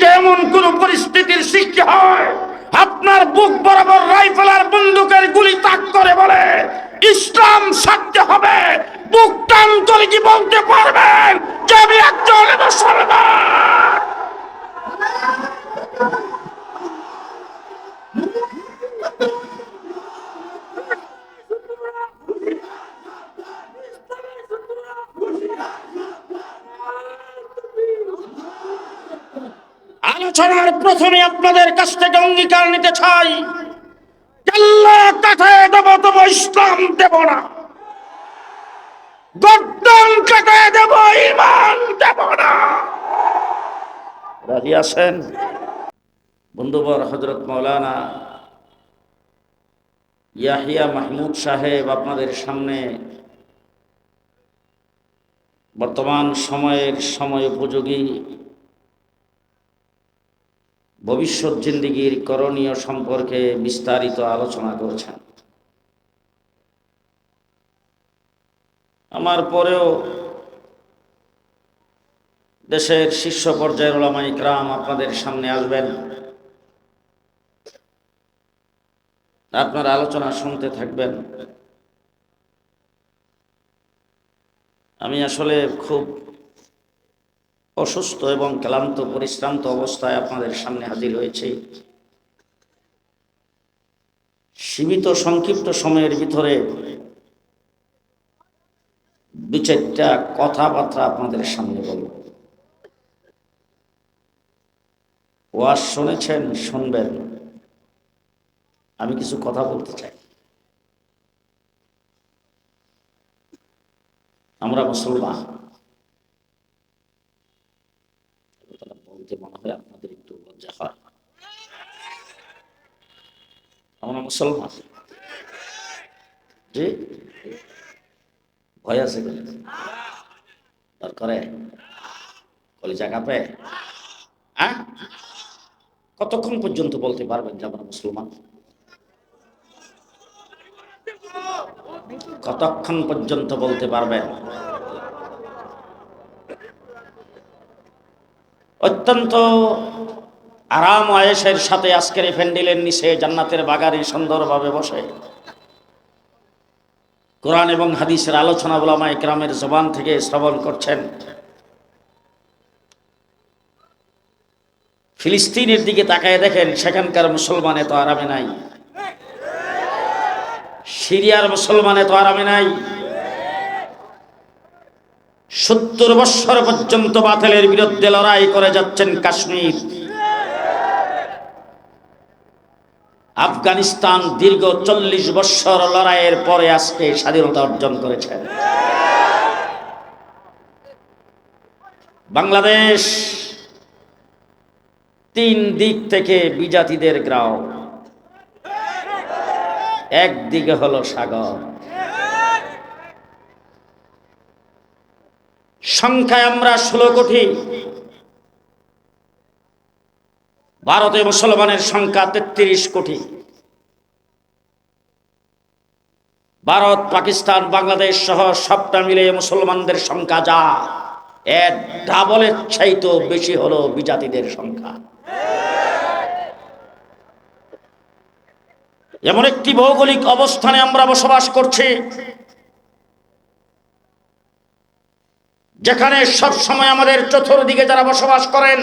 আজকে এমন কোন পরিস্থিতির সৃষ্টি হয়, আপনার বুক বরাবর রাইফেলার বন্দুকের গুলি তাক করে বলে, ইসলাম সাজতে হবে, বুক টান করে কি বলতে পারবেন? যে আমি একজন মুসলমান আলোচনার প্রথমে আপনাদের কাছ থেকে অঙ্গীকার নিতে চাই। আল্লাহ কাঠায় দেব, তব ইসলাম দেব না। গদ্দান কাটায় দেব, ইমান দেব না। রাজি আছেন? বন্ধুবর হজরত মৌলানা ইয়াহিয়া মাহমুদ সাহেব আপনাদের সামনে বর্তমান সময়ের সময় উপযোগী ভবিষ্যৎ জিন্দিগির করণীয় সম্পর্কে বিস্তারিত আলোচনা করেছেন। আমার পরেও দেশের শীর্ষ পর্যায়ের ওলামা ইকরাম আপনাদের সামনে আসবেন। আপনার আলোচনা শুনতে থাকবেন। আমি আসলে খুব অসুস্থ এবং ক্লান্ত, পরিশ্রান্ত অবস্থায় আপনাদের সামনে হাজির হয়েছে। সীমিত, সংক্ষিপ্ত সময়ের ভিতরে দু চারটা কথাবার্তা আপনাদের সামনে বলব। ওয়াজ শুনেছেন, শুনবেন। আমি কিছু কথা বলতে চাই। আমরা মুসলমান। বলতে মনে হয় আপনাদের একটু লজ্জা হয়। আমরা মুসলমান। জি? ভয় আছে দরকারে কলিজা কাঁপে কতক্ষণ পর্যন্ত বলতে পারবেন যে আমরা মুসলমান? কতক্ষণ পর্যন্ত বলতে পারবেন? অত্যন্ত আরাম আয়েসের সাথে আজকের ফ্যান্ডেলের নিচে জান্নাতের বাগানে সুন্দরভাবে বসে। কোরআন এবং হাদিসের আলোচনা বলামা ইকরামের জবান থেকে শ্রবণ করছেন। ফিলিস্তিনের দিকে তাকায় দেখেন, সেখানকার মুসলমান এত আরামে নাই। সিরিয়ার মুসলমান এত আরামে নাই। সত্তর বৎসর পর্যন্ত বাতিলের বিরুদ্ধে লড়াই করে যাচ্ছেন কাশ্মীর। আফগানিস্তান দীর্ঘ চল্লিশ বৎসর লড়াইয়ের পরে আজকে স্বাধীনতা অর্জন করেছে। বাংলাদেশ তিন দিক থেকে বিজাতিদের গ্রাম। একদিকে হলো সাগর সংখ্যায় আমরা ষোলো কোটি। ভারতে মুসলমানের সংখ্যা তেত্রিশ কোটি। ভারত, পাকিস্তান, বাংলাদেশ সহ সবটা মিলে মুসলমানদের সংখ্যা যা এর ডাবলের চাইতেও বেশি হলো বিজাতিদের সংখ্যা। এমন একটি ভৌগোলিক অবস্থানে আমরা বসবাস করছি যেখানে সব সময় আমাদের চতুর্দিকে যারা বসবাস করেন,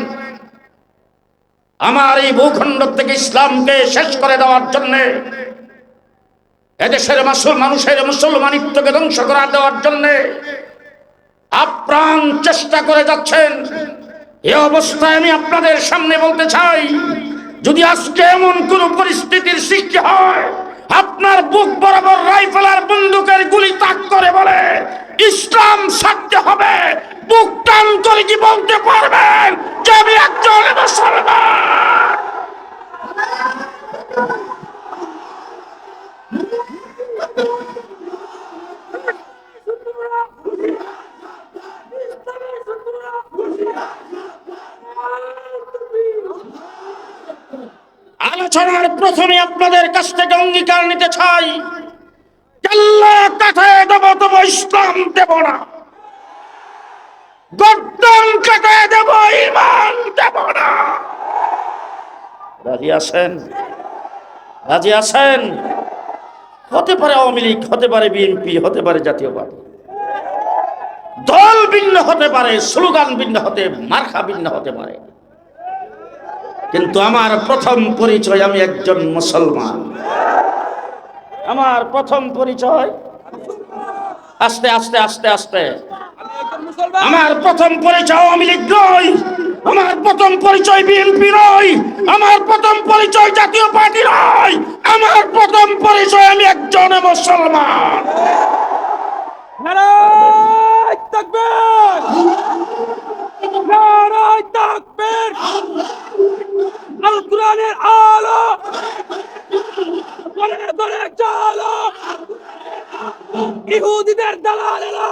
আমার এই ভূখণ্ড থেকে ইসলামকে শেষ করে দেওয়ার জন্য, এদেশের মানুষের মুসলমানিত্বকে ধ্বংস করা দেওয়ার জন্য আপ্রাণ চেষ্টা করে যাচ্ছেন। এ অবস্থায় আমি আপনাদের সামনে বলতে চাই, যদি আজকে এমন কোন পরিস্থিতির সৃষ্টি হয়, আপনার বুক বরাবর রাইফেলার বন্দুকের গুলি তাক করে বলে ইসলাম সত্য হবে বুক টান করে কি বলতে পারবেন যে আমি একজন মুসলমান। আলোচনার প্রথমে আপনাদের কাছ থেকে অঙ্গীকার নিতে চাই। কাঠায় দেব তব ইসলাম দেব না গদ্দান কাটায় দেব ইমান দেব না। রাজি আছেন? রাজি আছেন? হতে পারে আওয়ামী লীগ, হতে পারে বিএনপি, হতে পারে জাতীয় পার্টি দল ভিন্ন হতে পারে, স্লোগান ভিন্ন হতে, মার্কা ভিন্ন হতে পারে। কিন্তু আমার প্রথম পরিচয়, আমি একজন মুসলমান। আমার প্রথম পরিচয়, আস্তে আস্তে আস্তে আস্তে। আমার প্রথম পরিচয় আওয়ামী লীগ নয়। আমার প্রথম পরিচয় বিএনপি নয়। আমার প্রথম পরিচয় জাতীয় পার্টি নয়। আমার প্রথম পরিচয় আমি একজন মুসলমান। আল কোরআনের আলো। ধরে দালালেরা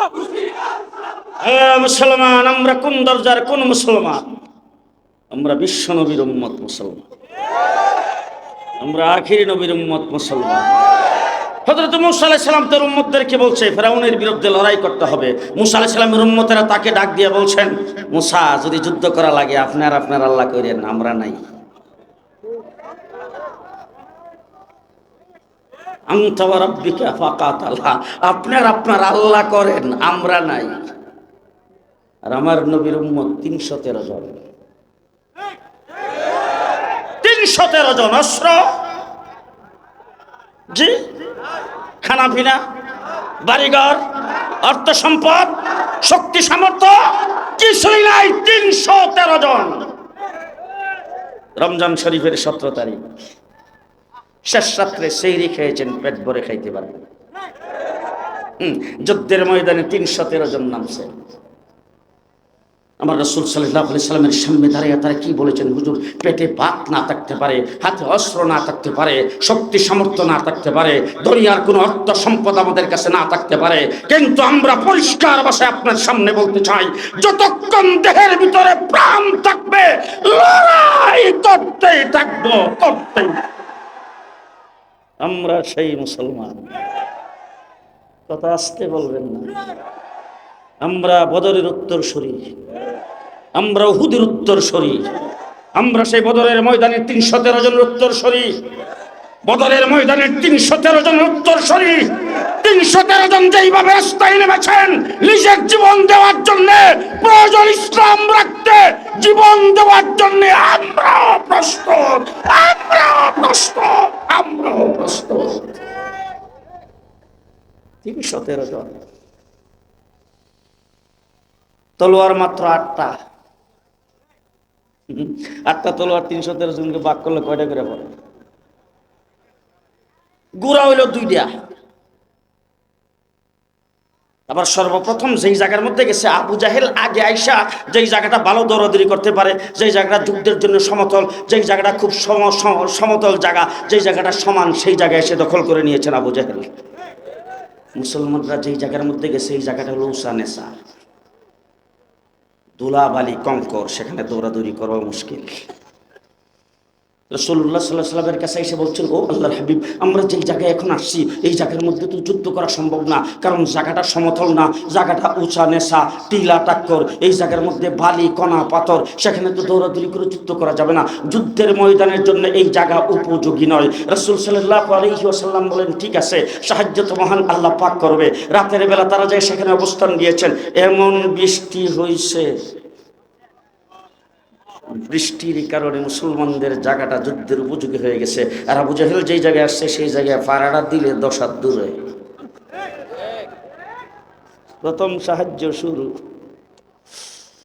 মুসলমান, আমরা কোন দরজার কোন মুসলমান? আমরা বিশ্ব নবীর উম্মত মুসলমান। আমরা আখিরি নবীর উম্মত মুসলমান। বলছে, ফেরাউনের বিরুদ্ধে লড়াই করতে হবে। মুসা তাকে ডাক দিয়ে বলছেন, মুসা, যদি যুদ্ধ লাগে, আপনার আপনার আমরা নাই। আপনার আপনার আল্লাহ করেন, আমরা নাই। আর আমার নবীর উম্মত তিনশো তেরো জন। তিনশো তেরো জন অস্ত্র। জি? খানা পিনা বাড়িঘর, অর্থ সম্পদ, শক্তি সামর্থ্য, কিছুই নাই তিনশো তেরো জন। রমজান শরীফের সতেরো তারিখ। শেষ রাত্রে সেইরি খেয়েছেন, পেট ভরে খাইতে পারেন। যুদ্ধের ময়দানে তিনশো তেরো জন নামছে। আমার রসুল সাল্লাহ সাল্লামের সামনে দাঁড়িয়ে তারা কি বলেছেন? হুজুর, পেটে ভাত না থাকতে পারে, হাতে অস্ত্র না থাকতে পারে, শক্তি সামর্থ্য না থাকতে পারে, দুনিয়ার কোনো অর্থ সম্পদ আমাদের কাছে না থাকতে পারে, কিন্তু আমরা পরিষ্কার ভাষায় আপনার সামনে বলতে চাই, যতক্ষণ দেহের ভিতরে প্রাণ থাকবে, লড়াই করতেই থাকব, করতেই আমরা সেই মুসলমান। কথা আসতে বলবেন না। আমরা বদরের উত্তর শরীর, আমরা উহুদের উত্তর শরীর, আমরা সেই বদরের ময়দানের তিনশো তেরো জনের উত্তর শরীর, বদরের ময়দানের তিনশো তেরো জনের উত্তর শরীর, তিনশো তেরো জন যেইভাবে রাস্তায় নেমেছেন, নিজের জীবন দেওয়ার জন্য প্রয়োজন ইসলাম রাখতে, জীবন দেওয়ার জন্য আমরাও প্রস্তুত আমরাও প্রস্তুত আমরাও প্রস্তুত। তিনশো তেরো জন। তলোয়ার মাত্র আটটা। আটটা তলোয়ার তিনশো তেরো জনকে বাক করলে কয়টা করে পড়ে? গুড়া হইল দুইটা। আবার সর্বপ্রথম যেই জায়গার মধ্যে গেছে আবু জাহেল, আগে আইসা যেই জায়গাটা ভালো দৌড়াদৌড়ি করতে পারে, যেই জায়গাটা যুদ্ধের জন্য সমতল, যেই জায়গাটা খুব সম- সম- সমতল জায়গা, যেই জায়গাটা সমান, সেই জায়গায় এসে দখল করে নিয়েছেন আবু জাহেল। মুসলমানরা যেই জায়গার মধ্যে গেছে, এই জায়গাটা হলো উষা নেশা ধুলাবালি কঙ্কর সেখানে দৌড়াদৌড়ি করা মুশকিল। রসুল্লাহ সাল্লাহ সাল্লামের কাছে এসে বলছেন, ও আল্লাহর হাবিব, আমরা যেই জায়গায় এখন আসছি, এই জায়গার মধ্যে তো যুদ্ধ করা সম্ভব না, কারণ জায়গাটা সমতল না, জায়গাটা উঁচা নেশা, টিলা টাক্কর, এই জায়গার মধ্যে বালি, কণা, পাথর, সেখানে তো দৌড়াদৌড়ি করে যুদ্ধ করা যাবে না। যুদ্ধের ময়দানের জন্য এই জায়গা উপযোগী নয়। রসুল সাল্লাহ আলহিহাসাল্লাম বলেন, ঠিক আছে, সাহায্য তো মহান আল্লাহ পাক করবে। রাতের বেলা তারা যায় সেখানে অবস্থান দিয়েছেন এমন বৃষ্টি হয়েছে বৃষ্টির কারণে মুসলমানদের জায়গাটা যুদ্ধের উপযোগী হয়ে গেছে। আর আবু জাহেল যেই জায়গায় আসছে, সেই জায়গায় পাড়াটা দিলে দশ হাত দূরে। প্রথম সাহায্য শুরু।